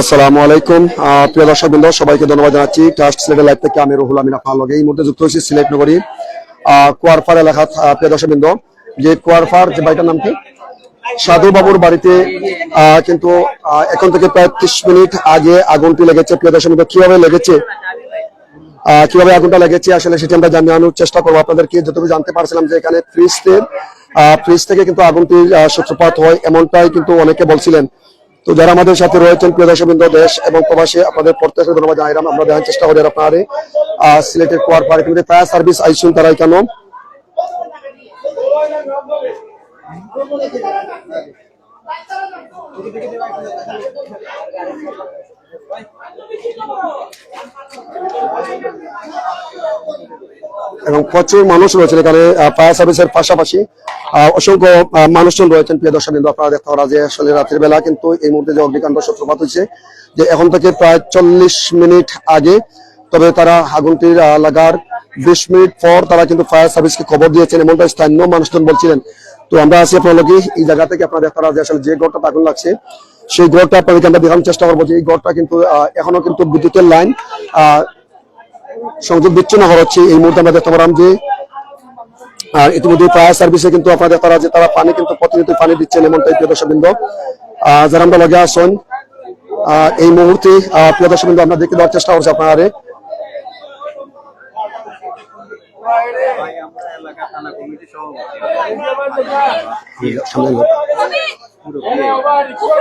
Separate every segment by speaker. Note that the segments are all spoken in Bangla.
Speaker 1: আসসালামু আলাইকুম। প্রিয় দর্শক বৃন্দ সবাইকে ধন্যবাদ জানাচ্ছি। ট্রাস্ট সিলেটের লাইভ থেকে আমি রুহুল আমিন আপনার এই মুহূর্তে যুক্ত হয়েছি সিলেট নগরী কুয়ারপাড় এলাকা প্রিয় দর্শক বৃন্দ যে কুয়ারপাড় যে বাড়িটার নাম কি? সাধু বাবুর বাড়িতে কিন্তু এখন থেকে প্রায় ত্রিশ মিনিট আগে আগুনটি লেগেছে। প্রিয় দর্শক বৃন্দ কীভাবে লেগেছে? কীভাবে আগুনটা লেগেছে আসলে সেটি আমরা জানানোর চেষ্টা করব আপনাদেরকে। যতটুকু জানতে পারছিলাম যে এখানে ফ্রিজ ফ্রিজ থেকে কিন্তু আগুনটি সূত্রপাত হয় এমনটাই কিন্তু অনেকে বলছিলেন। তো যারা আমাদের সাথে রয়েছেন প্রিয় দর্শকবৃন্দ, দেশ এবং প্রবাসী, আপনাদের প্রত্যেককে ধন্যবাদ জানাইলাম আমরা দেখার চেষ্টা করি আপনারে সিলেটের কোয়ার পার্ক ফায়ার সার্ভিস আইসুন তারাই কেন এবং প্রচুর মানুষ রয়েছেন এখানে ফায়ার সার্ভিসের পাশাপাশি। অসংখ্য মানুষজন রয়েছেন, প্রিয় দর্শক বিন্দু, আপনারা দেখতে পারা যে আসলে রাতের বেলা কিন্তু এই মুহূর্তে যে অগ্নিকাণ্ড সূত্রপাত হয়েছে, যে এখন থেকে প্রায় চল্লিশ মিনিট আগে, তবে তারা আগুনটির লাগার বিশ মিনিট পর তারা কিন্তু ফায়ার সার্ভিসকে খবর দিয়েছেন এমনটা স্থানীয় মানুষজন বলছিলেন। তো আমরা আছি আপনার এই জায়গা থেকে আপনারা দেখতে পারা যে আসলে যে ঘরটা আগুন লাগছে। সেই ঘরটা আপনাদেরকে আমরা দেখানোর চেষ্টা করব যে এই ঘরটা কিন্তু এখনও কিন্তু বিদ্যুতের লাইন আহ সংযোগ বিচ্ছিন্ন করা হচ্ছে। এই মুহূর্তে আমরা দেখতে পারলাম যে আর ইতিমধ্যে ফায়ার সার্ভিসে কিন্তু আপনাদের তারা যে তারা পানি কিন্তু প্রতিনিয়ত পানি দিচ্ছেন এমনটাই প্রিয় দর্শক বৃন্দ আহ, যারা আমরা লগে আসুন এই মুহূর্তে আহ, প্রিয় দর্শক বৃন্দ আমরা দেখে দেওয়ার চেষ্টা করছি আপনারা সামনে লোক।
Speaker 2: আপনার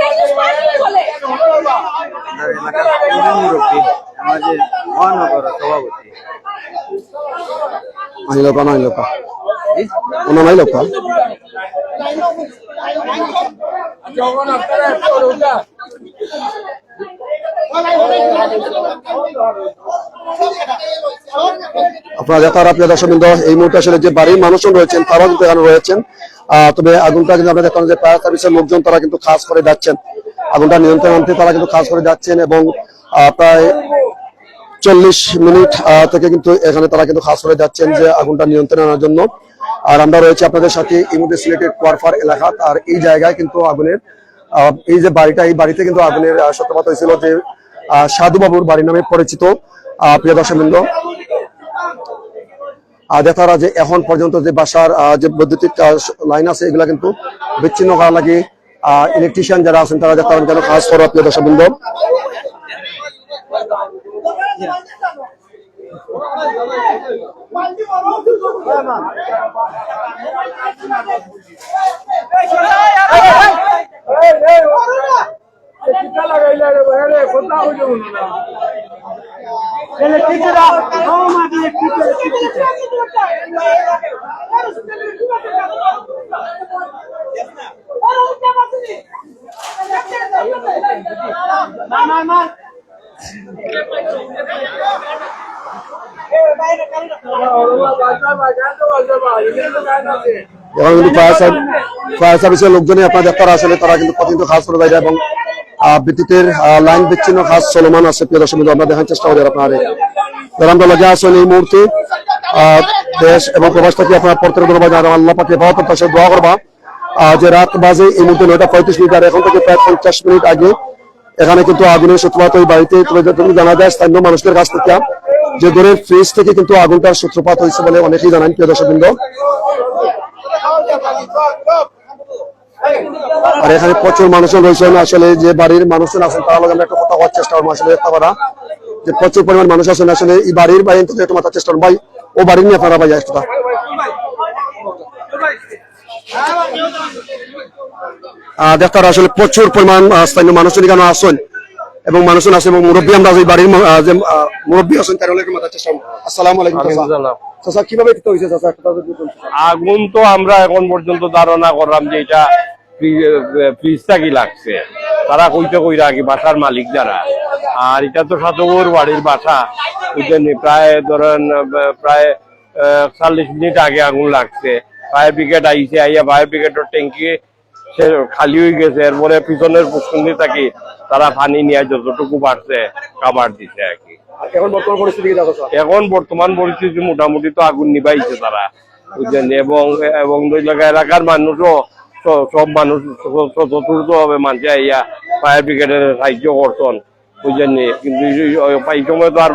Speaker 2: এলাকার প্রধান মুরব্বী আমাদের মহানগর সভাপতি।
Speaker 1: আপনারা যারা প্রিয় দর্শক বৃন্দ এই মুহূর্তে আসলে যে বাড়ির মানুষজন রয়েছেন তারাও কিন্তু এখানে রয়েছেন। তবে আগুনটা কিন্তু আমরা দেখলাম যে ফায়ার সার্ভিসের লোকজন তারা কিন্তু কাজ করে যাচ্ছেন। আগুনটা নিয়ন্ত্রণ আনতে তারা কিন্তু কাজ করে যাচ্ছেন এবং প্রায় চল্লিশ মিনিট থেকে কিন্তু এখানে তারা কিন্তু কাজ করে যাচ্ছেন যে আগুনটা নিয়ন্ত্রণে আনার জন্য। আর আমরা রয়েছে আপনাদের সাথে এই মুহূর্তে সিলেটের কোয়ারফার এলাকা। আর এই জায়গায় কিন্তু আগুনের এই যে বাড়িটা এই বাড়িতে কিন্তু আগুনের আহ, সূত্রপাত হয়েছিল যে আহ, সাধু বাবুর বাড়ি নামে পরিচিত। প্রিয় দর্শকবৃন্দ দেখা যে এখন পর্যন্ত যে বাসার যে বৈদ্যুতিক লাইন আছে, এগুলা কিন্তু বিচ্ছিন্ন করা লাগে ইলেকট্রিশিয়ান যারা আছেন তারা দেখা যেন কাজ করো প্রিয় দর্শকবৃন্দ। ফায়ার সার্ভিসের লোকজনই আপনার দেখতে আসলে তারা কিন্তু প্রতিনিয়ত কাজ করে যায় এবং বিদ্যুতের লাইন বিচ্ছিন্ন কাজ চলমান আছে প্রিয় দর্শক আমরা দেখার চেষ্টা করি আপনার আমরা আসেন এই মুহূর্তে দেশ এবং প্রবাস থেকে আপনার। আল্লাহ পাকে পাওয়া প্রত্যাশা দোয়া করবা যে রাত বাজে এই মুহূর্তে নয়টা পঁয়ত্রিশ মিনিট, আর এখন থেকে প্রায় পঞ্চাশ মিনিট আগে এখানে কিন্তু আগুনের সূত্রপাত ওই বাড়িতে জানা যায়, স্থানীয় মানুষদের কাছ থেকে যে দূরের ফ্রিজ থেকে কিন্তু আগুনটার সূত্রপাত হয়েছে বলে অনেকেই জানান, প্রিয় দর্শক বৃন্দ আর এখানে প্রচুর মানুষজন রয়েছেন আসলে যে বাড়ির মানুষজন আছেন, তারা আমরা একটা কথা হওয়ার চেষ্টা করব। আসলে দেখতে পারা যে প্রচুর পরিমাণ মানুষ আছেন। আসলে এই বাড়ির বাইরে একটু মাথার চেষ্টা ভাই, ও বাড়ি নিয়ে আপনারা ভাই একটা আসলে প্রচুর পরিমাণ স্থানীয় মানুষজন এখানে আসেন এবং মানুষজন আছে এবং মুরব্বী আমরা বাড়ির যে মুরব্বী আছেন, তার একটু চেষ্টা আসসালামু আলাইকুম চাচা। কীভাবে হয়েছে।
Speaker 3: আগুন তো আমরা এখন পর্যন্ত ধারণা করলাম যে এটা ফ্রিজটা কি লাগছে তারা কইতে কইরা কি বাসার মালিক যারা আর এটা তো সাতগর বাড়ির বাসা বুঝলেন প্রায় ধরেন প্রায় চল্লিশ মিনিট আগে আগুন লাগছে ফায়ার ব্রিগেড আইছে, আইয়া ফায়ার ব্রিগেডের ট্যাঙ্কি সে খালি হয়ে গেছে এরপরে পিছনের পুষ্কুন্দি থাকি তারা পানি নিয়ে যতটুকু পারছে কাবার দিছে আর কি
Speaker 1: এখন বর্তমান পরিস্থিতি?
Speaker 3: এখন বর্তমান মোটামুটি তো আগুন নিবাইছে তারা বুঝলেন এবং এবং এলাকার মানুষও সব মানুষ চতুর্থ ভাবে মানছে ইয়া ফায়ার ব্রিগেডের সাহায্য করতেন বুঝলেন কিন্তু এই- সময় তো আর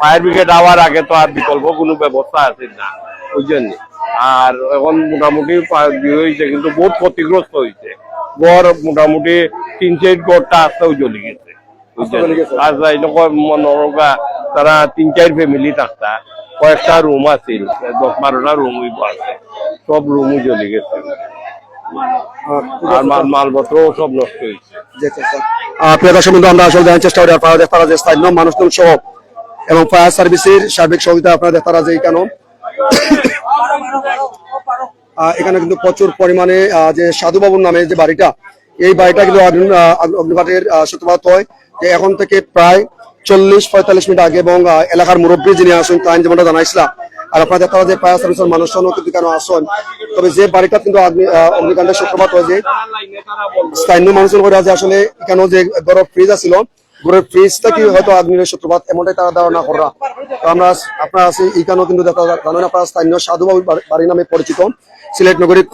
Speaker 3: ফায়ার ব্রিগেড আওয়ার আগে তো আর বিকল্প কোনো ব্যবস্থা আছে না বুঝলেন? আর এখন মোটামুটি হয়েছে কিন্তু বহুত ক্ষতিগ্রস্ত হয়েছে। গড় মোটামুটি তিন চার গড়টা আসতেও জ্বলে গেছে। আর নরকা তারা তিন চার ফ্যামিলি থাকতা। কয়েকটা রুম আছিল দশ বারোটা রুম আছে। সব রুমও জ্বলে গেছে। আর মাল মালপত্রও সব নষ্ট হয়েছে।
Speaker 1: প্রিয় দর্শক আমরা আসলে চেষ্টা করি আপনারা দেখতে পারা যে স্থানীয় মানুষজন সহ এবং ফায়ার সার্ভিসের সার্বিক সহযোগিতা আপনারা দেখতে পারা যে কেন এখানে কিন্তু প্রচুর পরিমাণে যে সাধুবাবুর নামে যে বাড়িটা এই বাড়িটা কিন্তু অগ্নি- আহ, অগ্নিকাণ্ডের আহ, সূত্রপাত হয়। যে এখন থেকে প্রায় চল্লিশ পঁয়তাল্লিশ মিনিট আগে এবং এলাকার মুরব্বী যিনি আসেন তাই যেমনটা জানাইছিলাম আর আপনারা দেখতে যে ফায়ার সার্ভিসের মানুষজন কিন্তু কেন আসেন। তবে যে বাড়িটা কিন্তু অগ্নিকাণ্ডের সূত্রপাত হয় যে স্থানীয় মানুষজন করে আছে আসলে এখানে যে গরম ফ্রিজ আছিল হয়তো আগ্নেয় সূত্রপাত, এমনটাই তারা ধারণা করা। আমরা আপনারা আছি এখানেও কিন্তু আপনারা স্থানীয় সাধুবাবু বাড়ি- নামে পরিচিত। সিলেট নগরীর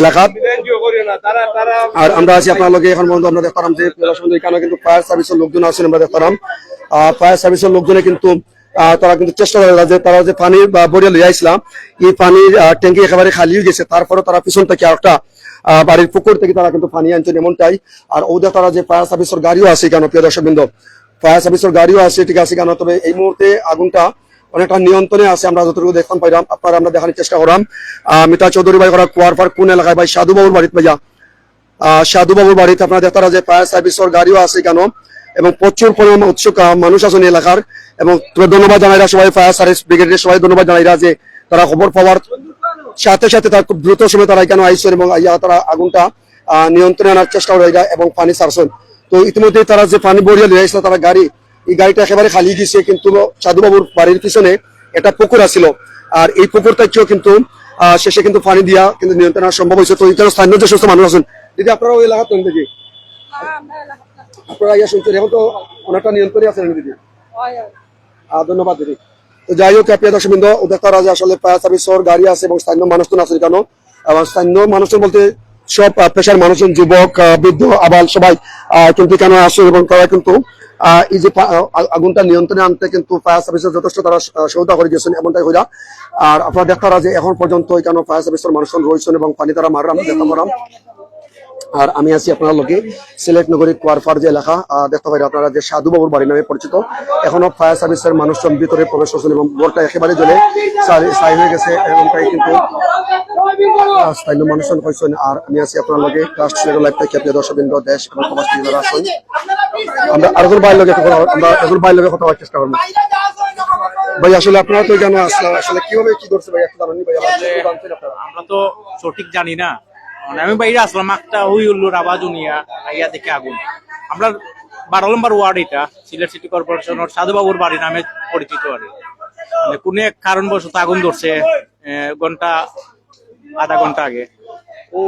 Speaker 1: এলাকাত আর আমরা আছি আপনার এখন পর্যন্ত আমরা দেখতাম যে এখানে কিন্তু ফায়ার সার্ভিসের লোকজন আছেন, আমরা ফায়ার সার্ভিসের লোকজনে কিন্তু তারা কিন্তু চেষ্টা করে যে, তারা যে পানি বা বরিয়া লইয়া আসলাম এই পানির ট্যাঙ্কি একেবারে খালি হয়ে গেছে। তারপরে তারা পিছন থেকে একটা বাড়ির পুকুর থেকে তারা কিন্তু পানি আনছেন এমনটাই। আর ওদের তারা যে ফায়ার সার্ভিসের গাড়িও আছে কেন প্রিয় দর্শক বৃন্দ ফায়ার সার্ভিসের গাড়িও আছে, ঠিক আছে কেন তবে এই মুহূর্তে আগুনটা অনেকটা নিয়ন্ত্রণে আছে, আমরা যতটুকু দেখতে পাইলাম। আপনারা আমরা দেখানোর চেষ্টা করলাম। মিতা চৌধুরী ভাই করা কুয়ারপার কোন এলাকায় ভাই? সাধুবাবুর বাড়িতে ভাইয়া। সাধুবাবুর বাড়িতে আপনারা দেখতে পারা যে ফায়ার সার্ভিসের গাড়িও আছে কেন এবং প্রচুর পরিমাণ উৎসুক মানুষ আছেন এলাকার। এবং ধন্যবাদ জানাইরা সবাই ফায়ার সার্ভিস ব্রিগেডের সবাই ধন্যবাদ জানাইরা যে তারা খবর পাওয়ার সাথে সাথে তারা খুব দ্রুত সময় তারা এখানে আইসেন এবং তারা আগুনটা নিয়ন্ত্রণে আনার চেষ্টা করে এবং পানি সারছেন। তো ইতিমধ্যে তারা যে পানি বরিয়া লিয়ে আসলো তারা গাড়ি এই গাড়িটা একেবারে খালি গেছে কিন্তু সাধুবাবুর বাড়ির পিছনে একটা পুকুর আছিল। আর এই পুকুরটা কেউ কিন্তু শেষে কিন্তু পানি দিয়া কিন্তু নিয়ন্ত্রণ আনা সম্ভব হয়েছে। তো এখানে স্থানীয় যে সমস্ত মানুষ আছেন দিদি আপনারা ওই এলাকার তখন থেকে আপনারা ইয়া শুনছেন এখন তো অনেকটা নিয়ন্ত্রণে আছেন দিদি? ধন্যবাদ দিদি। তো যাই হোক, প্রিয় দর্শক বৃন্দ উদ্যোক্তা রাজা আসলে ফায়ার সার্ভিসের গাড়ি আছে এবং স্থানীয় মানুষজন আছে কেন এবং স্থানীয় মানুষজন বলতে সব পেশার মানুষজন, যুবক বৃদ্ধ, আবাল সবাই কিন্তু কেন আসে এবং তারা কিন্তু এই যে আগুনটা নিয়ন্ত্রণে আনতে কিন্তু ফায়ার সার্ভিসের যথেষ্ট তারা সহায়তা করে দিয়েছেন এমনটাই হইলা। আর আপনারা দেখতে যে এখন পর্যন্ত এখানে ফায়ার সার্ভিসের মানুষজন রয়েছেন এবং পানি তারা মারলাম দেখতে পারাম আর আমি আছি আপনার লোকে সিলেট নগরীর কুয়ারফার যে এলাকা দেখতে পাই আপনারা যে সাধুবাবুর বাড়ি নামে পরিচিত। এখনও ফায়ার সার্ভিসের মানুষজন ভিতরে প্রবেশ করছেন এবং বোর্ডটা একেবারে জ্বলে ছাই হয়ে গেছে এবং তাই কিন্তু স্থানীয় মানুষজন হয়েছেন। আর আমি আছি আপনার লাস্ট সিলেটের লাইফ থেকে দর্শকবৃন্দ দেশ এবং সমাজ যারা আছেন আমরা আরেকজন ভাইয়ের লগে কথা বলব। আমরা একজন ভাইয়ের লগে কথা বলার চেষ্টা করব। ভাই আসলে আপনারা তো এখানে আসলাম আসলে কীভাবে কি করছে ভাই একটু জানানি ভাই আমার
Speaker 4: তো সঠিক জানি না। আমি বাইরে আসলাম একটা হুই উল্লুর আওয়াজ উনিয়া আইয়া দেখে আগুন। আমরা বারো নম্বর ওয়ার্ড এটা সিলেট সিটি কর্পোরেশনের সাধুবাবুর বাড়ি নামে পরিচিত আর। মানে কোনো এক কারণবশত আগুন ধরছে ঘণ্টা আধা ঘণ্টা আগে। ও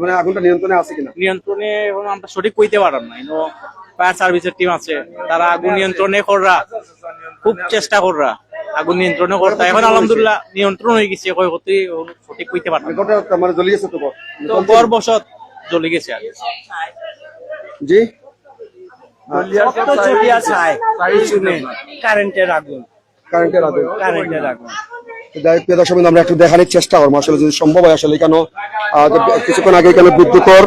Speaker 1: মানে আগুনটা নিয়ন্ত্রণে আছে কিনা?
Speaker 4: নিয়ন্ত্রণে এখন আমরা সঠিক কইতে পারলাম না ফায়ার সার্ভিসের টিম আছে তারা আগুন নিয়ন্ত্রণে কররা খুব চেষ্টা কররা। আগুন নিয়ন্ত্রণে করতা। এখন আলহামদুলিল্লাহ নিয়ন্ত্রণ হয়ে গেছে সঠিক কইতে
Speaker 1: মানে জ্বলে গেছে তো
Speaker 4: তো গড় বসত জ্বলে গেছে আর।
Speaker 1: জি?
Speaker 2: কারেন্টের আগুন।
Speaker 1: কারেন্টের আগুন।
Speaker 2: কারেন্টের আগুন।
Speaker 1: প্রিয় দর্শক আমরা একটু দেখানোর চেষ্টা করব। আসলে যদি সম্ভব হয় আসলে কেন? কিছুক্ষণ আগে কেন বিদ্যুতর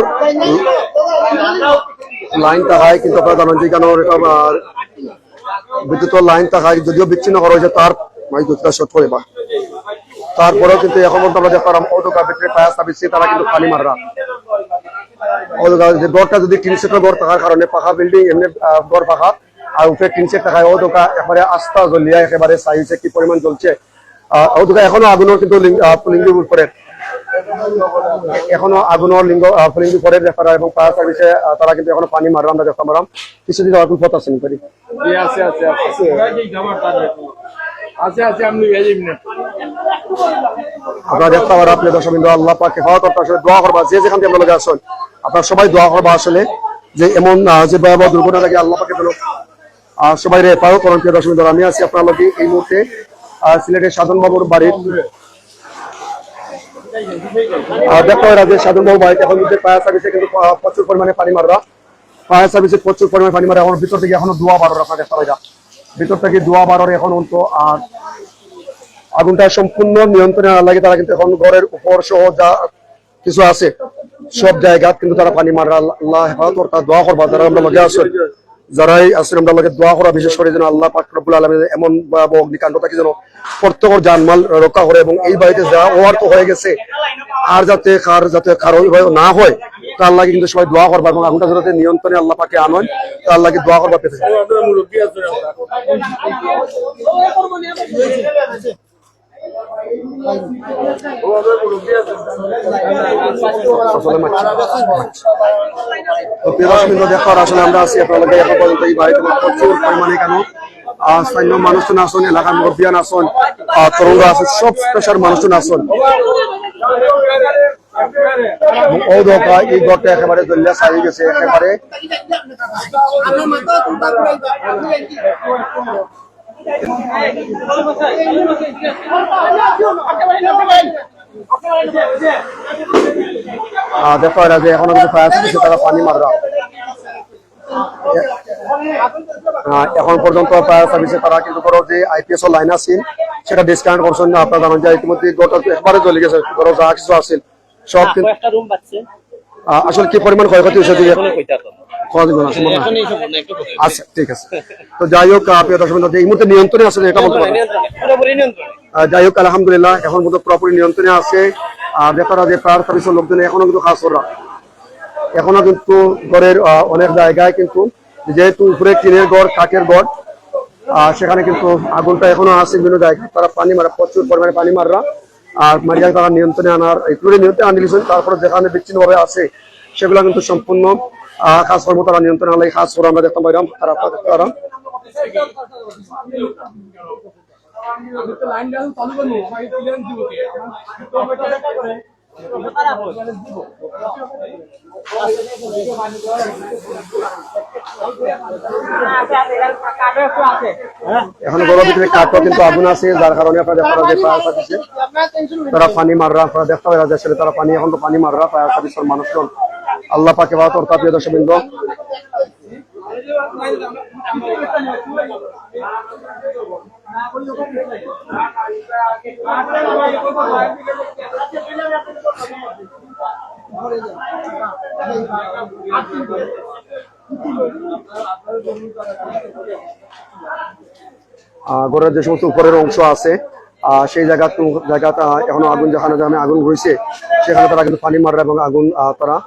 Speaker 1: লাইন থাকায় কিন্তু আপনারা জানেন যে কেন আহ, বিদ্যুতের লাইন থাকায় যদিও বিচ্ছিন্ন করা হয়েছে, তার মানে দুটা শট করে বা তারপরেও কিন্তু এখন পর্যন্ত আমরা দেখতে পারলাম অটোকা ভিতরে ফায়ার সার্ভিস তারা কিন্তু খালি মাররা। গড়টা যদি টিন সেটের গড় থাকার কারণে পাখা বিল্ডিং এমনি গড় পাখা, আর উপরে টিন সেট থাকায় অটোকা একেবারে আস্থা জ্বলিয়া একেবারে চাই হয়েছে কি পরিমাণ জ্বলছে। অটোকা এখনও আগুনের কিন্তু লিঙ্গির উপরে। এখনও আগুনের লিঙ্গ আহ, লিঙ্গি পরে দেখা এবং ফায়ার সার্ভিসে তারা কিন্তু এখনও পানি মারবে আমরা দেখতে পারলাম কিছুদিন এখন পথ আছে করি।
Speaker 2: আছে আছে আছে। আছে। আছে আমি
Speaker 1: আপনারা দেখতে পারেন আপনি দর্শক আল্লাহ পাক হেফাজত করতে আসলে দোয়া করবা যে যেখান থেকে আপনারা আসেন আপনারা সবাই দোয়া করবা আসলে যে এমন যে ভয়াবহ দুর্ঘটনা লাগে আল্লাহ পাকে যেন আহ, সবাই রে হেফাজত করেন প্রিয় আমি আছি আপনার এই মুহূর্তে সিলেটের সাধন বাবুর বাড়ির দেখো বাড়িতে এখন যে ফায়ার সার্ভিসে কিন্তু প্রচুর পরিমাণে পানি ফায়ার সার্ভিসে প্রচুর পরিমাণে পানি মারা। এখন ভিতর থেকে এখনও বারোর ভিতর থেকে বারোর এখন অন্ত আর আগুনটা সম্পূর্ণ নিয়ন্ত্রণে না লাগে তারা কিন্তু এখন ঘরের উপর সহ যা কিছু আছে, সব জায়গা কিন্তু তারা পানি মারা আল্লাহ হেফাজত দোয়া করবা, যারা আমরা লগে আসেন যারাই আসেন আমরা লগে দোয়া করা, বিশেষ করে যেন আল্লাহ পাক রব্বুল আলামিন এমন ভয়াবহ অগ্নিকাণ্ড থাকে যেন প্রত্যেকের জানমাল রক্ষা করে এবং এই বাড়িতে যা হওয়ার তো হয়ে গেছে, আর যাতে কার, যাতে কারও না হয়, তা আল্লাহকে কিন্তু সবাই দোয়া করবা এবং আগুনটা যাতে নিয়ন্ত্রণে আল্লাহ পাকে আনয়, তা আল্লাহকে দোয়া করবা পেতে আসলে তো প্রিয় দর্শক আসলে আমরা আছি আপনাদেরকে এখন পর্যন্ত এই বাড়িতে প্রচুর পরিমাণে কেন স্থানীয় মানুষজন আসুন, এলাকার মুরব্বিয়ান আসুন তরুণরা আসুন, সব পেশার মানুষজন আসুন। ও দোকা এই ঘরটা একেবারে দলিয়া সারিয়ে গেছে, একেবারে দেখো এরা যে এখনও ফায়ার সার্ভিসে তারা পানি মাররা এখন পর্যন্ত ফায়ার সার্ভিসে তারা কিন্তু ধরো যে আইপিএস লাইন আছিল সেটা ডিসকাউন্ট করছেন না। আপনারা জানেন যে ইতিমধ্যে গোটা একবারে চলে গেছে ধরো যা কিছু আছিল সব কিন্তু আসলে কি পরিমাণ ক্ষয়ক্ষতি হয়েছে। আচ্ছা লোকজন এখনও কিন্তু কাজ এখনও কিন্তু ঘরের অনেক জায়গায় কিন্তু যেহেতু উপরে টিনের গড় কাঠের গড় সেখানে কিন্তু আগুনটা এখনও আছে বিভিন্ন জায়গায়। তারা পানি মারা, প্রচুর পরিমাণে পানি মাররা। আর মারিয়া তারা নিয়ন্ত্রণে আনার এইগুলো নিয়ন্ত্রণে আনলি দিয়েছেন তারপরে যেখানে বিচ্ছিন্নভাবে আছে, সেগুলো কিন্তু সম্পূর্ণ কাজকর্ম তারা নিয়ন্ত্রণে আনলে কাজ করে আমরা দেখতে পাইলাম তারা তারা এখন গরম ভিতরে কাঠও কিন্তু আগুন আছে, যার কারণে আপনারা ফায়ার সার্ভিসে তারা পানি মাররা আপনারা দেখতে আসলে তারা পানি, এখন তো পানি মাররা ফায়ার সার্ভিসের মানুষজন আল্লাহ পাকে বা তোর প্রিয় দর্শক ঘরের যে সমস্ত উপরের অংশ আছে সেই জায়গা জায়গাটা এখনও আগুন যেখানে যেখানে আগুন ঘুরছে সেখানে তারা কিন্তু পানি মারা এবং আগুন তারা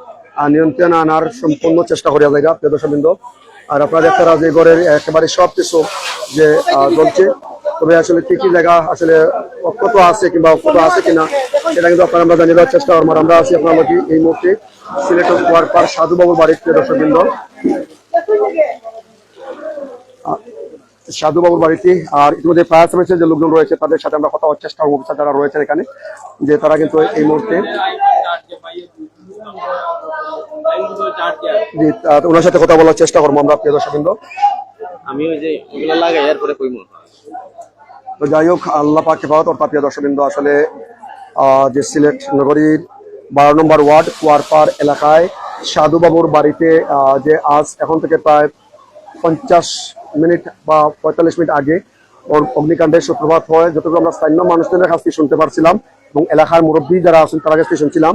Speaker 1: নিয়ন্ত্রণে আনার সম্পূর্ণ চেষ্টা করিয়া জায়গা প্রিয় আর আপনারা পারা যে ঘরের একেবারে সব কিছু যে জ্বলছে। তবে আসলে কি কি জায়গা আসলে অক্ষত আছে কিংবা অক্ষত আছে কিনা, সেটা কিন্তু আপনারা আমরা জানিয়ে দেওয়ার চেষ্টা করব। আমরা আছি আপনার এই মুহূর্তে সিলেটের কুয়ারপার সাধুবাবুর বাড়ির দর্শকবৃন্দ। সাধুবাবুর বাড়িতে, আর ইতিমধ্যে ফায়ার সার্ভিসের যে লোকজন রয়েছে, তাদের সাথে আমরা কথা বলার চেষ্টা করব, যারা রয়েছেন এখানে, যে তারা কিন্তু এই মুহূর্তে ওনার সাথে কথা বলার চেষ্টা করব আমরা প্রিয় দর্শকবৃন্দ।
Speaker 5: আমি ওই যে ওগুলো লাগাই এরপরে কইমু।
Speaker 1: তো যাই হোক আল্লাহ পাক হেফাজত অর্থাৎ প্রিয় দর্শকবৃন্দ। আসলে যে সিলেট নগরীর বারো নম্বর ওয়ার্ড কুয়ারপাড় এলাকায় সাধুবাবুর বাড়িতে যে আজ এখন থেকে প্রায় পঞ্চাশ মিনিট বা পঁয়তাল্লিশ মিনিট আগে ওর অগ্নিকাণ্ডের সূত্রপাত হয়। যতটুকু আমরা স্থানীয় মানুষদের কাছ থেকে শুনতে পারছিলাম এবং এলাকার মুরব্বী যারা আছেন তারা কাছ থেকে শুনছিলাম।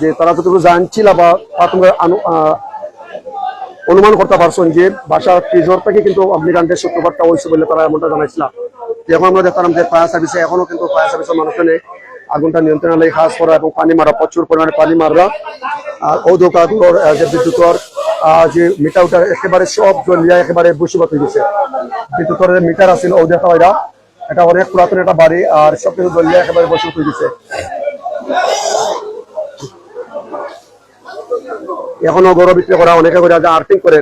Speaker 1: যে তারা যতটুকু জানছিল বা আহ, অনুমান করতে পারছেন যে বাসার ফ্রিজর থেকে কিন্তু অগ্নিকাণ্ডের সূত্রপাতটা হয়েছে বলে তারা এমনটা জানাইছিলাম এখন আমরা দেখলাম যে ফায়ার সার্ভিসে এখনও কিন্তু ফায়ার সার্ভিসের মানুষজনে আগুনটা নিয়ন্ত্রণে লাগে কাজ করা এবং পানি মারা প্রচুর পরিমাণে পানি মাররা আর ঔদ্যোগর যে বিদ্যুৎর আহ, যে মিটারটা একেবারে সব জ্বলিয়া একেবারে বসিবাত হয়ে গেছে। বিদ্যুতের যে মিটার আছিল ঔদ্যোগ এটা। অনেক পুরাতন একটা বাড়ি আর সব কিছু জ্বলিয়া একেবারে বসিবাত হয়ে গেছে। এখনও গরু বিক্রি করা, অনেকে করে যে আর্থিং করে,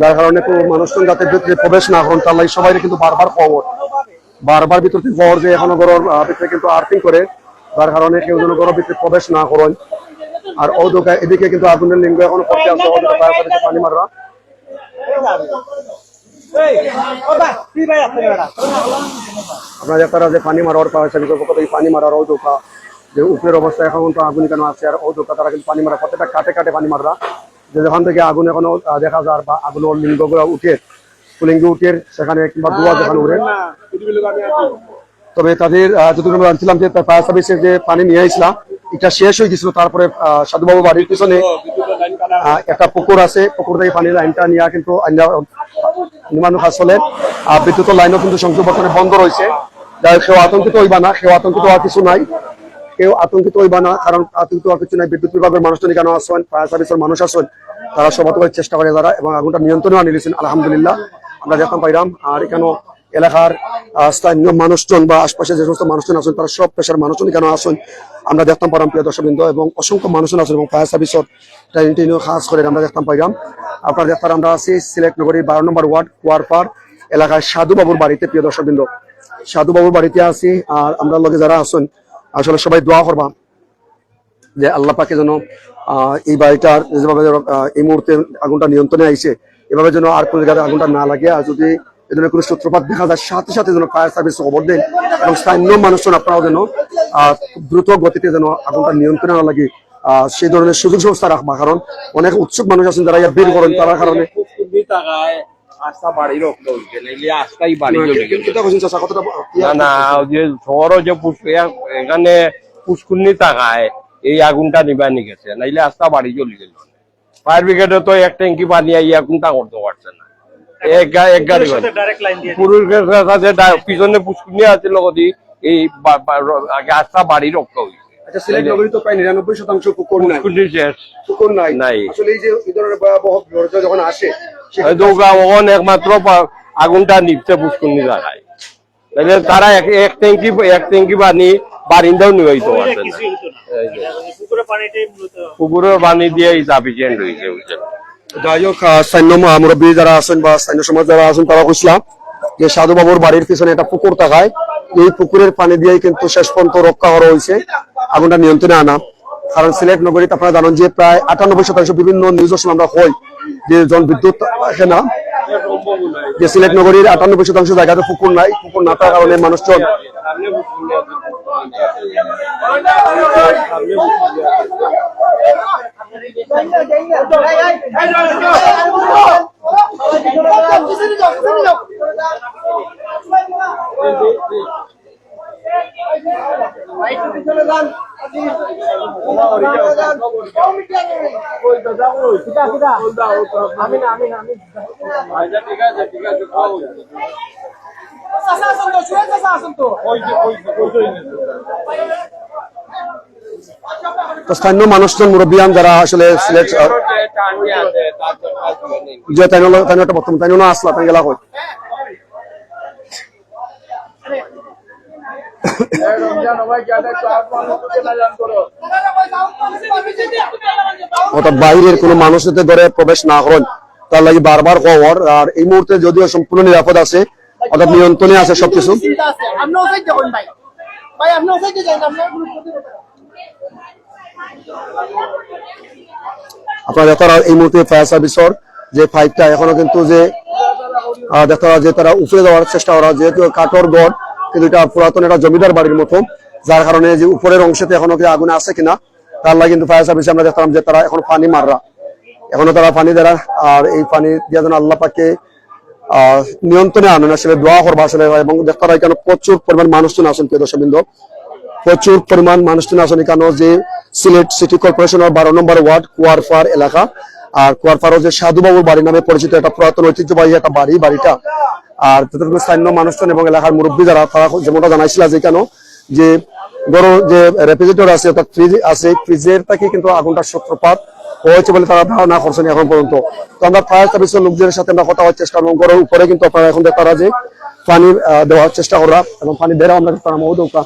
Speaker 1: যার কারণে তো মানুষজন যাতে ভিতরে প্রবেশ না করেন, তার লাগে সবাই কিন্তু বারবার খবর। বারবার ভিতর থেকে খবর যে এখনও গরুর ভিতরে কিন্তু আর্থিং করে, যার কারণে কেউ যেন গরুর ভিতরে প্রবেশ না করেন। আর ও দোকা এদিকে কিন্তু আগুনের লিঙ্গ এখনও পড়তে আছে ও দোকা ফায়ার সার্ভিসে পানি মাররা আপনারা পারা যে পানি মারার সার্ভিসের পক্ষ থেকে পানি মারার ও দোকা যে উপরের অবস্থা এখন তো আগুন কেন আছে, আর ও দোকা তারা কিন্তু পানি মারা, প্রত্যেকটা কাটে কাটে পানি মারা যেখান থেকে আগুন এখনও দেখা যায় বা আগুনের লিঙ্গগুলো উঠে লিঙ্গ উঠে সেখানে কিংবা ধোয়া যেখানে উঠে। তবে তাদের যতটুকু জানছিলাম যে ফায়ার সার্ভিসের যে পানি নিয়ে আসলাম, এটা শেষ হয়ে গেছিল। তারপরে সাধুবাবু বাড়ির পিছনে একটা পুকুর আছে। পুকুর থেকে পানির লাইনটা নিয়ে কিন্তু আইনা নির্মাণ কাজ চলে। বিদ্যুতের লাইনও কিন্তু সংযোগ বর্তমানে বন্ধ রয়েছে। যাই কেউ আতঙ্কিত হইবা না। কেউ আতঙ্কিত হওয়ার কিছু নাই। কেউ আতঙ্কিত হইবা না, কারণ আতঙ্কিত হওয়ার কিছু নাই। বিদ্যুৎ বিভাগের মানুষজন কেন আসছেন ফায়ার সার্ভিসের মানুষ আসছেন তারা সবাতবার চেষ্টা করে তারা এবং আগুনটা নিয়ন্ত্রণে আনি দিয়েছেন আলহামদুলিল্লাহ। আমরা দেখতাম পাইলাম আর এখানে এলাকার স্থানীয় মানুষজন বা আশপাশে যে সমস্ত মানুষজন আছেন তারা সব পেশার মানুষজন কেন আসেন? আমরা দেখতাম পারাম প্রিয় দর্শকবৃন্দ এবং অসংখ্য মানুষজন আছেন এবং ফায়ার সার্ভিসের ট্রেনিং ট্রেনিং খাস করে আমরা দেখতাম পাইলাম আপনারা দেখতাম আমরা আছি সিলেট নগরীর বারো নম্বর ওয়ার্ড কুয়ারপার এলাকায় সাধুবাবুর বাড়িতে, প্রিয় দর্শকবৃন্দ। সাধুবাবুর বাড়িতে আছি, আর আমরা লগে যারা আছেন আসলে সবাই দোয়া করবা যে আল্লাহ পাকে যেন এই বাড়িটার যেভাবে এই মুহূর্তে আগুনটা নিয়ন্ত্রণে আইছে, এভাবে যেন আর কোনো জায়গায় আগুনটা না লাগে আর যদি এ ধরনের কোনো সূত্রপাত দেখা যায়, সাথে সাথে যেন ফায়ার সার্ভিস খবর দেন এবং স্থানীয় মানুষজন, আপনারাও যেন দ্রুত গতিতে যেন আগুনটা নিয়ন্ত্রণে না লাগে সেই ধরনের সুযোগ ব্যবস্থা রাখবা। কারণ অনেক উৎসুক মানুষ আছেন যারা ইয়া বের করেন তার কারণে।
Speaker 3: আস্থা বাড়ির আস্থাই বাড়ি না না যে শহরও যে এখানে পুষ্কুন্নি টাকায় এই আগুনটা নিবানি গেছে নাইলে আস্থা বাড়ি চলে গেল। ফায়ার ব্রিগেডে তো এক ট্যাঙ্কি পানি এই আগুনটা করতে পারছে না। এক গা- এক গাড়ি পুরুষের কাছে পিছনে পুষ্কুন্নি আছে লগদি এই আস্থা বাড়ি রক্ত হইছে।
Speaker 1: আচ্ছা সিলেট নগরী তো প্রায় নিরানব্বই শতাংশ পুকুর নাই। পুকুর নাই।
Speaker 3: নাই।
Speaker 1: আসলে এই যে ধরনের ভয়াবহ বিপর্যয় যখন আসে
Speaker 3: একমাত্র আগুনটা জায়গায় তারা এক ট্যাঙ্কি এক ট্যাঙ্কি পানি বারিন্দাও নিবাইতে পারছে পুকুরের পানি দিয়ে সাফিসিয়েন্ট হয়েছে
Speaker 1: যাই হোক মুরব্বী যারা আছেন বা স্থানীয় সমাজ যারা আছেন তারা বুঝলাম যে সাধু বাবুর বাড়ির পিছনে একটা পুকুর থাকায় এই পুকুরের পানি দিয়ে কিন্তু শেষ পর্যন্ত রক্ষা করা হয়েছে আগুনটা নিয়ন্ত্রণে আনা। কারণ সিলেট নগরীতে আপনারা জানেন যে প্রায় আটানব্বই শতাংশ বিভিন্ন নিউজ আমরা হই। যে জন বিদ্যুৎ আসে না, যে সিলেট নগরীর আটানব্বই শতাংশ জায়গাতে পুকুর নাই, পুকুর না থাকার কারণে মানুষজন তো স্থানীয় মানুষজন মুরব্বিয়ান যারা আসলে সিলেট যে তাই তাই বর্তমান তাই আসলা তাই গেলা কই বাইরের কোনো মানুষ যাতে ঘরে প্রবেশ না করেন তার লাগে বারবার খবর আর এই মুহূর্তে যদিও সম্পূর্ণ নিরাপদ আছে অর্থাৎ নিয়ন্ত্রণে আছে সবকিছু।
Speaker 6: আপনার
Speaker 1: দেখা এই মুহূর্তে ফায়ার সার্ভিসর যে ফাইটটা এখনও কিন্তু যে আহ, দেখা যে তারা উপরে যাওয়ার চেষ্টা করা যেহেতু কাঠর গড় কিন্তু এটা পুরাতন একটা জমিদার বাড়ির মতো, যার কারণে যে উপরের অংশতে এখনও কি আগুনে আছে কিনা, তার লাগে কিন্তু ফায়ার সার্ভিসে আমরা দেখলাম যে তারা এখন পানি মাররা। এখনও তারা পানি দেরা আর এই পানি দিয়ে যেন আল্লাহ পাকে নিয়ন্ত্রণে আনেন আসলে দোয়া করবা আসলে, এবং দেখতে পারা এখানে প্রচুর পরিমাণ মানুষজন আছেন, প্রিয় দর্শকবৃন্দ। প্রচুর পরিমাণ মানুষজন আছেন এখানে যে সিলেট সিটি কর্পোরেশনের বারো নম্বর ওয়ার্ড কুয়ারপার এলাকা। আর কুয়ারপাড়ও যে সাধুবাবুর বাড়ি নামে পরিচিত একটা পুরাতন ঐতিহ্যবাহী একটা বাড়ি, বাড়িটা। আর যতটুকু স্থানীয় মানুষজন এবং এলাকার মুরব্বী যারা, তারা যেমনটা জানাইছিল যে কেন, যে বড় যে রেফ্রিজারেটর আছে, অর্থাৎ ফ্রিজ আছে ফ্রিজের থেকে কিন্তু আগুনটার সূত্রপাত হয়েছে বলে তারা ধারণা করছেন এখন পর্যন্ত। তো আমরা ফায়ার সার্ভিসের লোকজনের সাথে আমরা কথা হওয়ার চেষ্টা করব ঘরের উপরে কিন্তু আপনারা এখন দেখতে যে পানি দেওয়ার চেষ্টা করা এবং পানি দেওয়া আমরা পারাম ও দৌকা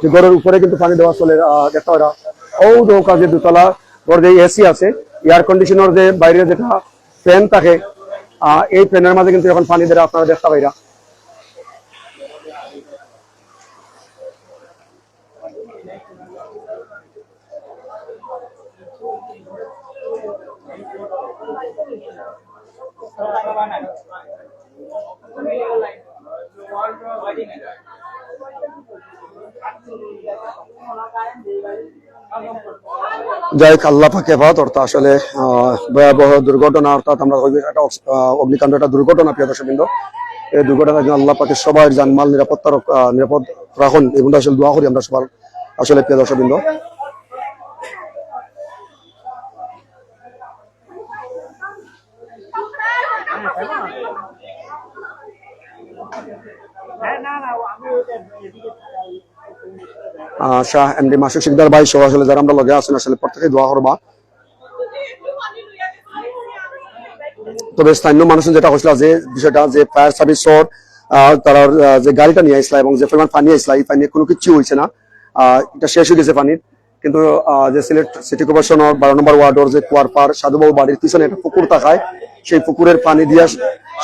Speaker 1: যে ঘরের উপরে কিন্তু পানি দেওয়া চলে দেখতে পারা ও দৌকা যে দুতলা, ঘর যে এসি আছে এয়ার কন্ডিশনার যে বাইরে যেটা ফ্যান থাকে এই প্লেনের মাঝে কিন্তু এখন পানি দেওয়া আপনারা দেখতে পাইরা Thank you. যাই আল্লাহ ভাত অর্থাৎ আসলে ভয়াবহ দুর্ঘটনা অর্থাৎ আমরা অগ্নিকাণ্ড একটা দুর্ঘটনা প্রিয় দর্শকবৃন্দ। এই দুর্ঘটনার জন্য আল্লাহ পাকে সবাই জানমাল নিরাপত্তা নিরাপদ রাখুন। এবং আসলে দোয়া করি আমরা সবার আসলে প্রিয় দর্শকবৃন্দ। আহ, শাহ এমডি মাসুক ভাই সহ আসলে যারা আমরা লগে আছেন, আসলে প্রত্যেকে দোয়া করবা। তবে স্থানীয় মানুষজন যেটা হয়েছিল যে বিষয়টা, যে ফায়ার তারা যে গাড়িটা নিয়ে আসলা এবং যে পরিমাণ পানি আসলা এই পানি কোনো কিছু হয়েছে না। এটা শেষ হয়ে গেছে পানির। কিন্তু যে সিলেট সিটি কর্পোরেশনের বারো নম্বর ওয়ার্ডের যে কুয়ারপার সাধুবাবু বাড়ির পিছনে একটা পুকুর থাকায় সেই পুকুরের পানি দিয়ে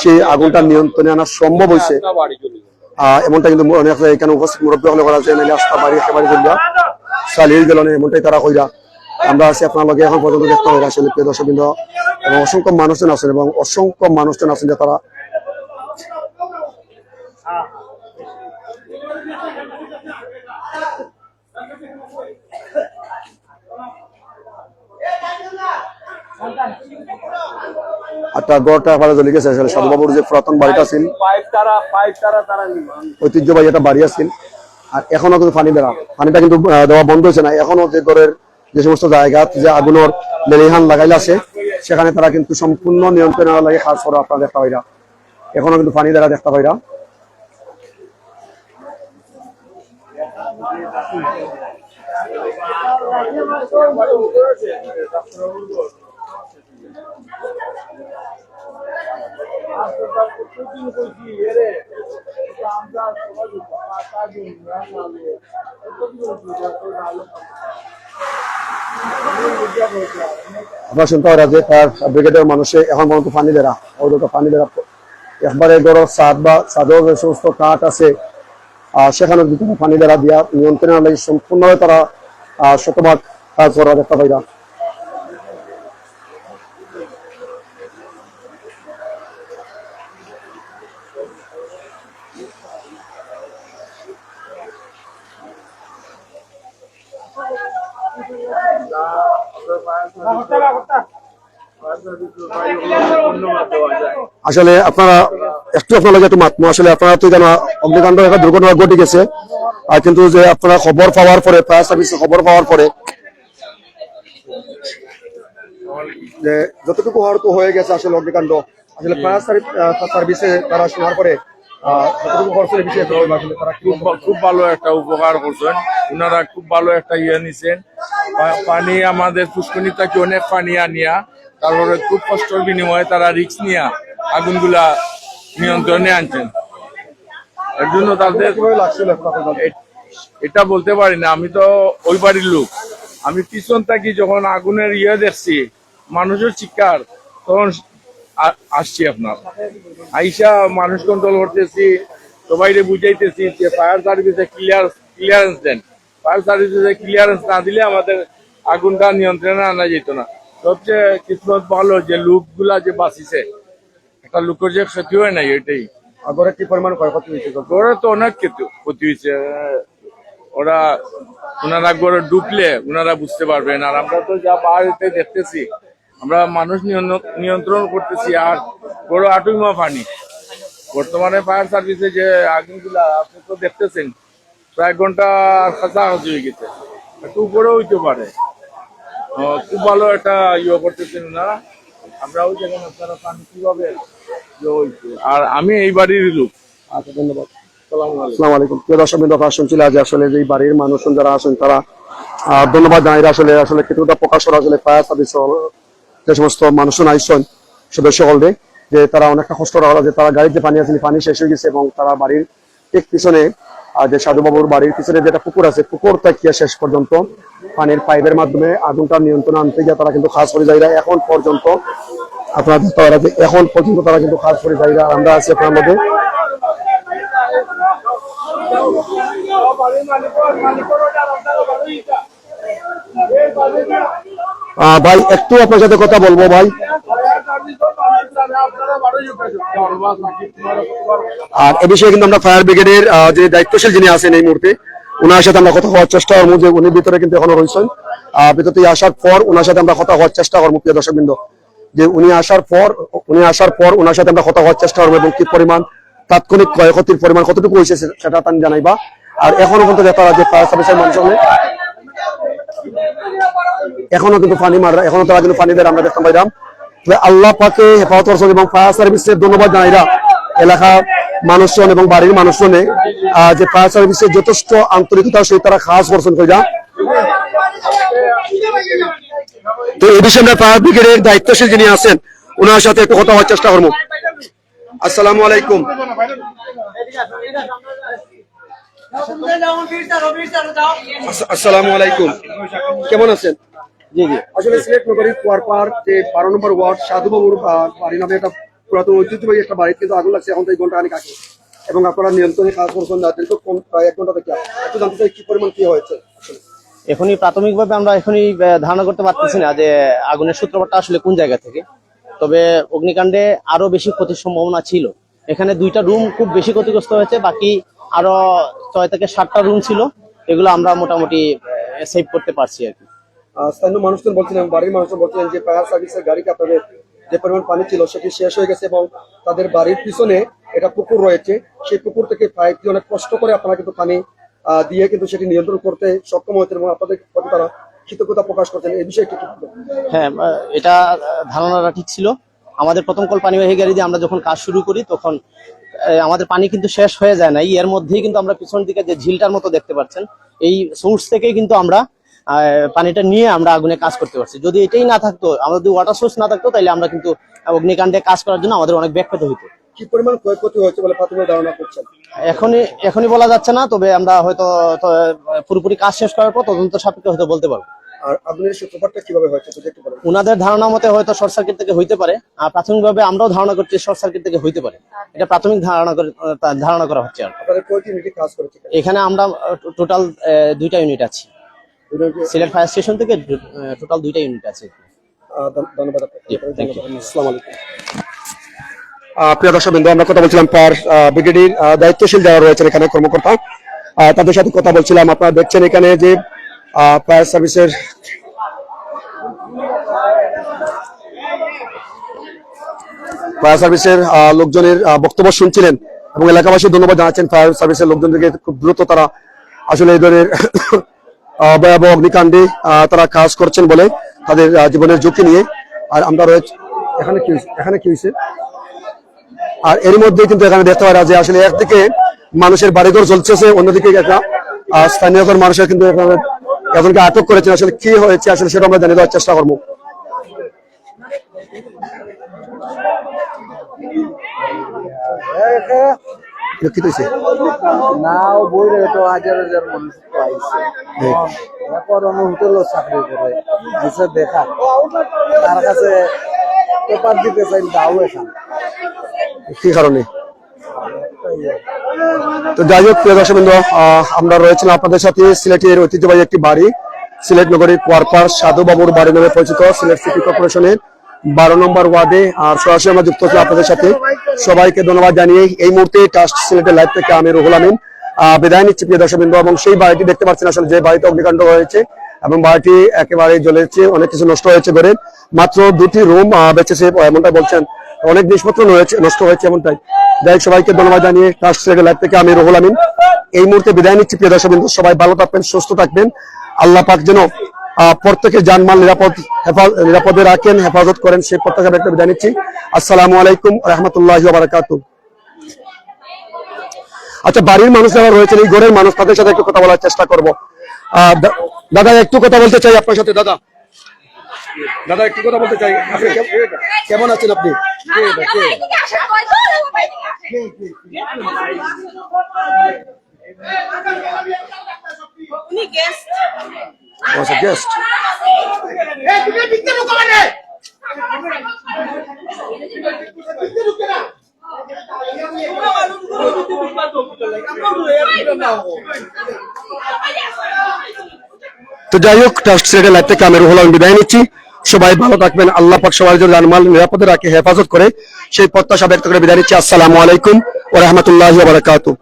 Speaker 1: সেই আগুনটা নিয়ন্ত্রণে আনা সম্ভব হয়েছে এমনটা কিন্তু অনেক এখানে উপস্থিত মুরব্বী হলে করা যায় নাহলে আস্তা বাড়ি একেবারে দিল্লা চালিয়ে গেল না, এমনটাই তারা কইরা। আমরা আছি আপনার লগে এখন পর্যন্ত দেখতে হয় আসলে প্রিয় দর্শকবৃন্দ। এবং অসংখ্য মানুষজন আছেন এবং অসংখ্য মানুষজন আছেন যে তারা একটা গড়টা এবারে জ্বলে গেছে। আসলে সাধুবাবুর যে পুরাতন বাড়িটা ছিল ঐতিহ্যবাহী একটা বাড়ি আছিল। আর এখনও কিন্তু পানি বেড়া পানিটা কিন্তু দেওয়া বন্ধ হয়েছে না। এখনও যে ঘরের যে সমস্ত জায়গা যে আগুনের লেলিহান লাগাইলে আছে সেখানে তারা কিন্তু সম্পূর্ণ নিয়ন্ত্রণ লাগে কাজ করা আপনারা দেখতে পাইরা। এখনও কিন্তু পানি দ্বারা দেখতে পাইরা। আপনারা শুনতে পারা যে তার ব্রিগেডের মানুষে এখন পর্যন্ত পানি দেরা ওদের পানি দেরা একবারে ধরো সাদ বা সাদর যে সমস্ত কাঠ আছে সেখানের ভিতরে পানি দেরা দিয়া নিয়ন্ত্রণের লাগে সম্পূর্ণভাবে তারা শতভাগ কাজ করা দেখতে পাইরা আসলে আপনারা, একটু আপনারা একটু মাতমো আসলে আপনারা তো জানা, অগ্নিকাণ্ড একটা দুর্ঘটনা ঘটে গেছে। আর কিন্তু যে আপনারা খবর পাওয়ার পরে ফায়ার সার্ভিসে খবর পাওয়ার পরে যতটুকু হওয়ার তো হয়ে গেছে আসলে অগ্নিকাণ্ড। আসলে ফায়ার সার্ভিসে তারা শোনার পরে
Speaker 7: খুব খুব ভালো একটা উপকার করছেন। ওনারা খুব ভালো একটা ইয়ে নিছেন। পানি আমাদের পুষ্কনি থেকে অনেক পানি আনিয়া তারপরে খুব কষ্টের বিনিময়ে তারা রিক্স নিয়া আগুনগুলা নিয়ন্ত্রণে আনছেন। এর জন্য তাদের এটা বলতে পারি না আমি তো ওই বাড়ির লোক। আমি পিছন থাকি যখন আগুনের ইয়ে দেখছি মানুষের চিৎকার তখন আসছি আপনার। আইসা মানুষ কন্ট্রোল করতেছি সবাইরে বুঝাইতেছি যে ফায়ার সার্ভিসে ক্লিয়ার ক্লিয়ারেন্স দেন। ফায়ার সার্ভিসে ক্লিয়ারেন্স না দিলে আমাদের আগুনটা নিয়ন্ত্রণে আনা যেত না। সবচেয়ে কিসমত ভালো যে লোকগুলা যে বাঁচিছে একটা লুকের যে ক্ষতি হয় নাই এটাই।
Speaker 1: আগরে কি পরিমাণ ক্ষয়ক্ষতি হয়েছে?
Speaker 7: গড়ে তো অনেক ক্ষতি ক্ষতি হয়েছে। ওরা ওনারা গড়ে ঢুকলে ওনারা বুঝতে পারবেন। আর আমরা তো যা বাড়িতে দেখতেছি আমরা মানুষ নিয়ন- নিয়ন্ত্রণ করতেছি আর বড় আটুইমা পানি বর্তমানে ফায়ার সার্ভিসে যে আগুনগুলা আপনি তো দেখতেছেন প্রায় ঘণ্টা কাছাকাছি হয়ে গেছে। একটু উপরেও হইতে পারে। খুব ভালো একটা ইয়ে করতেছেন ওনারা। আমরাও যেখানে আপনারা পানি কীভাবে ইয়ে আর আমি এই বাড়ির লোক।
Speaker 1: আচ্ছা ধন্যবাদ। আসসালামু আলাইকুম। প্রিয় দর্শক বিন্দু আপনারা শুনছিলেন আজ আসলে যে এই বাড়ির মানুষজন যারা আছেন তারা ধন্যবাদ জানাই। আসলে আসলে কিছুটা প্রকাশ করা আসলে ফায়ার সার্ভিস যে সমস্ত মানুষজন আইসন সদস্য হলদে যে তারা অনেকটা কষ্ট করা যে তারা গাড়িতে পানি আছে পানি শেষ হয়ে গেছে এবং তারা বাড়ির ঠিক পিছনে আহ, যে সাধুবাবুর বাড়ির পিছনে যেটা পুকুর আছে পুকুর থেকে শেষ পর্যন্ত পানির পাইপের মাধ্যমে আগুনটা নিয়ন্ত্রণে আনতে গিয়ে তারা কিন্তু খাস করে যাইরা এখন পর্যন্ত আপনারা দেখতে যে এখন পর্যন্ত তারা কিন্তু খাস করে যাইরা আমরা আছি আপনার মধ্যে ভাই একটু আপনার সাথে কথা বলব ভাই। আর এ বিষয়ে কিন্তু আমরা ফায়ার ব্রিগেডের যে দায়িত্বশীল যিনি আছেন এই মুহূর্তে ওনার সাথে আমরা কথা হওয়ার চেষ্টা করব যে উনি ভিতরে কিন্তু এখনও রয়েছেন। আহ, ভিতরতে আসার পর ওনার সাথে আমরা কথা হওয়ার চেষ্টা করব প্রিয় দর্শক বৃন্দ যে উনি আসার পর উনি আসার পর ওনার সাথে আমরা কথা হওয়ার চেষ্টা করব এবং কি পরিমাণ তাৎক্ষণিক ক্ষয়ক্ষতির পরিমাণ কতটুকু হয়েছে সেটা আমি জানাইবা। আর এখনও পর্যন্ত যায় যে ফায়ার সার্ভিসের মানুষ এখনও কিন্তু পানি মার এখনও তারা কিন্তু পানি দেয়, আমরা দেখতে পাইলাম আল্লাহ পাকে হেফাজত করছেন এবং ফায়ার সার্ভিসের ধন্যবাদ জানাইরা এলাকা মানুষজন এবং বাড়ির মানুষজনে যে ফায়ার সার্ভিসের যথেষ্ট আন্তরিকতার সহিত তারা খাস করছেন কইরা তো এই বিষয়ে আমরা ফায়ার ব্রিগেডের দায়িত্বশীল যিনি আছেন ওনার সাথে একটু কথা হওয়ার চেষ্টা করব। আসসালামু আলাইকুম। আসসালামু আলাইকুম। কেমন আছেন?
Speaker 5: জি জি।
Speaker 1: আসলে সিলেট নগরী কুয়ারপাড় যে বারো নম্বর ওয়ার্ড সাধুবাবুর বাড়ি নামে একটা পুরাতন ঐতিহ্যবাহী একটা বাড়ি কিন্তু আগুন লাগছে এখন তো এই ঘণ্টা খানিক আগে। এবং আপনারা নিয়ন্ত্রণে কাজ করছেন না দীর্ঘ কম প্রায় এক ঘণ্টা থেকে একটু জানতে চাই কি পরিমাণ কি হয়েছে?
Speaker 5: এখনই প্রাথমিকভাবে আমরা এখনই ধারণা করতে পারতেছি না যে আগুনের সূত্রপাতটা আসলে কোন জায়গা থেকে। তবে অগ্নিকাণ্ডে আরও বেশি ক্ষতির সম্ভাবনা ছিল। এখানে দুইটা রুম খুব বেশি ক্ষতিগ্রস্ত হয়েছে বাকি আরও ছয় থেকে সাতটা রুম ছিল এগুলো আমরা মোটামুটি সেভ করতে পারছি আর কি।
Speaker 1: স্থানীয় মানুষজন বলছিলেন বাড়ির মানুষজন বলছিলেন যে ফায়ার সার্ভিসের গাড়িতে আপনাদের যে পরিমাণ পানি ছিল সেটি শেষ হয়ে গেছে এবং তাদের বাড়ির পিছনে একটা পুকুর রয়েছে। সেই পুকুর থেকে পাইপ দিয়ে অনেক কষ্ট করে আপনারা কিন্তু পানি দিয়ে কিন্তু সেটি নিয়ন্ত্রণ করতে সক্ষম হয়েছেন এবং আপনাদের প্রতি তারা কৃতজ্ঞতা প্রকাশ করছেন। এই বিষয়ে?
Speaker 5: হ্যাঁ এটা ধারণাটা ঠিক ছিল। আমাদের প্রথম কল পানিবাহী গাড়ি দিয়ে আমরা যখন কাজ শুরু করি তখন আমাদের পানি কিন্তু শেষ হয়ে যায় না এর মধ্যেই কিন্তু আমরা পিছন দিকে যে ঝিলটার মতো দেখতে পাচ্ছেন এই সোর্স থেকেই কিন্তু আমরা পানিটা নিয়ে আমরা আগুনে কাজ করতে পারছি। যদি এটাই না থাকতো আমাদের যদি ওয়াটার সোর্স না থাকতো তাহলে আমরা কিন্তু অগ্নিকাণ্ডে কাজ করার জন্য আমাদের অনেক ব্যাক পেতে হইতো।
Speaker 1: কি পরিমাণ ক্ষয়ক্ষতি হয়েছে বলে প্রাথমিক ধারণা করছেন?
Speaker 5: এখনই এখনই বলা যাচ্ছে না তবে আমরা হয়তো পুরোপুরি কাজ শেষ করার পর তদন্ত সাপেক্ষে হয়তো বলতে পারব।
Speaker 1: আর আপনাদের সূত্রপাতটা কীভাবে হয়েছে যদি একটু বলেন।
Speaker 5: উনাদের ধারণা মতে হয়তো শর্ট সার্কিট থেকে হইতে পারে। আর প্রাথমিকভাবে আমরাও ধারণা করছি শর্ট সার্কিট থেকে হইতে পারে। এটা প্রাথমিক ধারণা ধারণা করা হচ্ছে আর
Speaker 1: আপনাদের কয়টি ইউনিটে কাজ করেছে?
Speaker 5: এখানে আমরা টোটাল দুইটা ইউনিট আছি। সিলেট ফায়ার স্টেশন থেকে টোটাল দুইটা ইউনিট আছে
Speaker 1: ধন্যবাদ. আসসালামু আলাইকুম। প্রিয় দর্শক বিন্দু আমরা কথা বলছিলাম পার ব্রিগেডির দায়িত্বশীল যারা রয়েছেন এখানে কর্মকর্তা তাদের সাথে কথা বলছিলাম। আপনারা দেখছেন এখানে যে ফায়ার সার্ভিসের ফায়ার সার্ভিসের লোকজনের বক্তব্য শুনছিলেন এবং এলাকাবাসী ধন্যবাদ জানাচ্ছেন। ফায়ার সার্ভিসের লোকজনদেরকে খুব দ্রুত তারা আসলে এই ধরনের ভয়াবহ অগ্নিকাণ্ডে তারা কাজ করছেন বলে তাদের জীবনের ঝুঁকি নিয়ে। আর আমরা রয়েছে, এখানে কি? এখানে কি হয়েছে? আর এর মধ্যে কিন্তু এখানে দেখতে পারা যে আসলে একদিকে মানুষের বাড়িঘর জ্বলতেছে, অন্যদিকে একটা স্থানীয় মানুষের কিন্তু একজনকে আটক করেছেন আসলে কি হয়েছে আসলে সেটা আমরা জানিয়ে দেওয়ার চেষ্টা করব। কি হয়েছে।
Speaker 2: নাও বই রে তো হাজার হাজার মানুষ তো এখন আমি চাকরি করে। আইসে দেখা। তার কাছে পেপার দিতে চাই দাও এখান।
Speaker 1: কি কারণে? তো যাই হোক প্রিয় দর্শক বৃন্দ, আমরা রয়েছেন আপনাদের সাথে সিলেটের ঐতিহ্যবাহী একটি বাড়ি সিলেট নগরীর কুয়ারপাড় সাধু বাবুর বাড়ি নামে পরিচিত সিলেট সিটি কর্পোরেশনের বারো নম্বর ওয়ার্ডে। আর সরাসরি আমরা যুক্ত হচ্ছি আপনাদের সাথে। সবাইকে ধন্যবাদ জানিয়ে এই মুহূর্তে ট্রাস্ট সিলেটের লাইভ থেকে আমি রুহুল আমিন। বিদায় নিচ্ছি প্রিয় দর্শক বৃন্দ এবং সেই বাড়িটি দেখতে পাচ্ছেন আসলে যে বাড়িতে অগ্নিকাণ্ড হয়েছে এবং বাড়িটি একেবারে জ্বলেছে অনেক কিছু নষ্ট হয়েছে ঘরে। মাত্র দুটি রুম বেঁচেছে এমনটা বলছেন। অনেক জিনিসপত্র নষ্ট হয়েছে এমনটাই। যাই সবাইকে ধন্যবাদ জানিয়ে সিলেটের লাইভ থেকে আমি রুহুল আমিন। এই মুহূর্তে বিদায় নিচ্ছি, প্রিয় দর্শক বিন্দু সবাই ভালো থাকবেন, সুস্থ থাকবেন। আল্লাহ পাক যেন প্রত্যেকের জানমাল নিরাপদ নিরাপদে রাখেন, হেফাজত করেন, সেই প্রত্যাশা ব্যক্ত বিদায় নিচ্ছি। আসসালামু আলাইকুম রহমতুল্লাহ বারাকাতু আচ্ছা বাড়ির মানুষ যারা রয়েছেন, এই ঘরের মানুষ, তাদের সাথে একটু কথা বলার চেষ্টা করব। দাদা, একটু কথা বলতে চাই আপনার সাথে, দাদা। দাদা, একটু কথা বলতে চাই। কেমন আছেন আপনি? তো যাই হোক ট্রাস্ট সিলেটের লাইফ থেকে আমি আমিন বিদায় নিচ্ছি। সবাই ভালো থাকবেন। আল্লাহ পাক সবার জন্য জানমাল নিরাপদে রাখে, হেফাজত করে। সেই প্রত্যাশা ব্যক্ত করে বিদায় নিচ্ছি। আসসালামু আলাইকুম ও রহমতুল্লাহ বারাকাতু